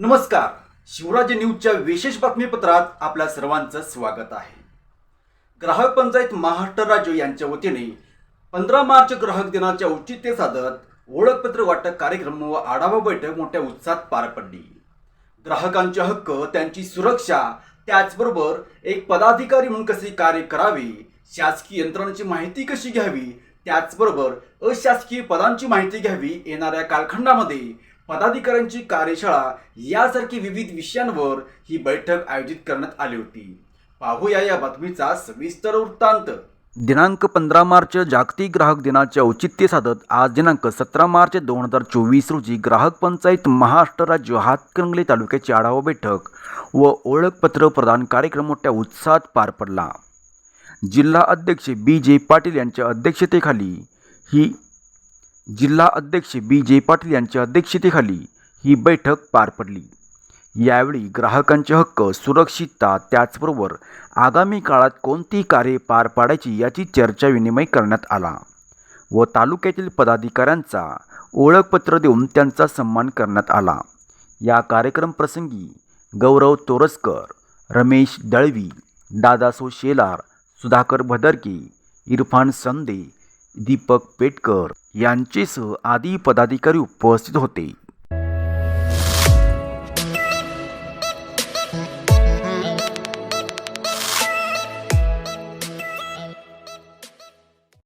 नमस्कार. शिवराज न्यूजच्या विशेष बातमीपत्रात आपल्या सर्वांचं स्वागत आहे. ग्राहक पंचायत महाराष्ट्र राज्य यांच्या वतीने पंधरा मार्च ग्राहक दिनाच्या औचित्य साधत ओळखपत्र वाटप कार्यक्रम व आढावा बैठक मोठ्या उत्साहात पार पडली. ग्राहकांचे हक्क त्यांची सुरक्षा त्याचबरोबर एक पदाधिकारी म्हणून कसे कार्य करावे शासकीय यंत्रणांची माहिती कशी घ्यावी त्याचबरोबर अशासकीय पदांची माहिती घ्यावी येणाऱ्या कालखंडामध्ये पदाधिकाऱ्यांची कार्यशाळा यासारखी विविध विषयांवर ही बैठक आयोजित करण्यात आली होती. पाहूया या बातमीचा सविस्तर वृत्तांत. दिनांक पंधरा मार्च जागतिक ग्राहक दिनाचे औचित्य साधत आज दिनांक सतरा मार्च दोन हजार चोवीस रोजी ग्राहक पंचायत महाराष्ट्र राज्य हातकणंगले तालुक्याची आढावा बैठक व ओळखपत्र प्रदान कार्यक्रम मोठ्या उत्साहात पार पडला. जिल्हा अध्यक्ष बी जे पाटील यांच्या अध्यक्षतेखाली ही जिल्हा अध्यक्ष बी. जे. पाटील यांच्या अध्यक्षतेखाली ही बैठक पार पडली. यावेळी ग्राहकांचे हक्क सुरक्षितता त्याचबरोबर आगामी काळात कोणती कार्ये पार पाडायची याची चर्चा विनिमय करण्यात आला व तालुक्यातील पदाधिकाऱ्यांचा ओळखपत्र देऊन त्यांचा सन्मान करण्यात आला. या कार्यक्रम प्रसंगी गौरव तोरसकर रमेश दळवी दादासो शेलार सुधाकर भदरके इरफान संदे दीपक पेटकर यांचेसह आदी पदाधिकारी उपस्थित होते.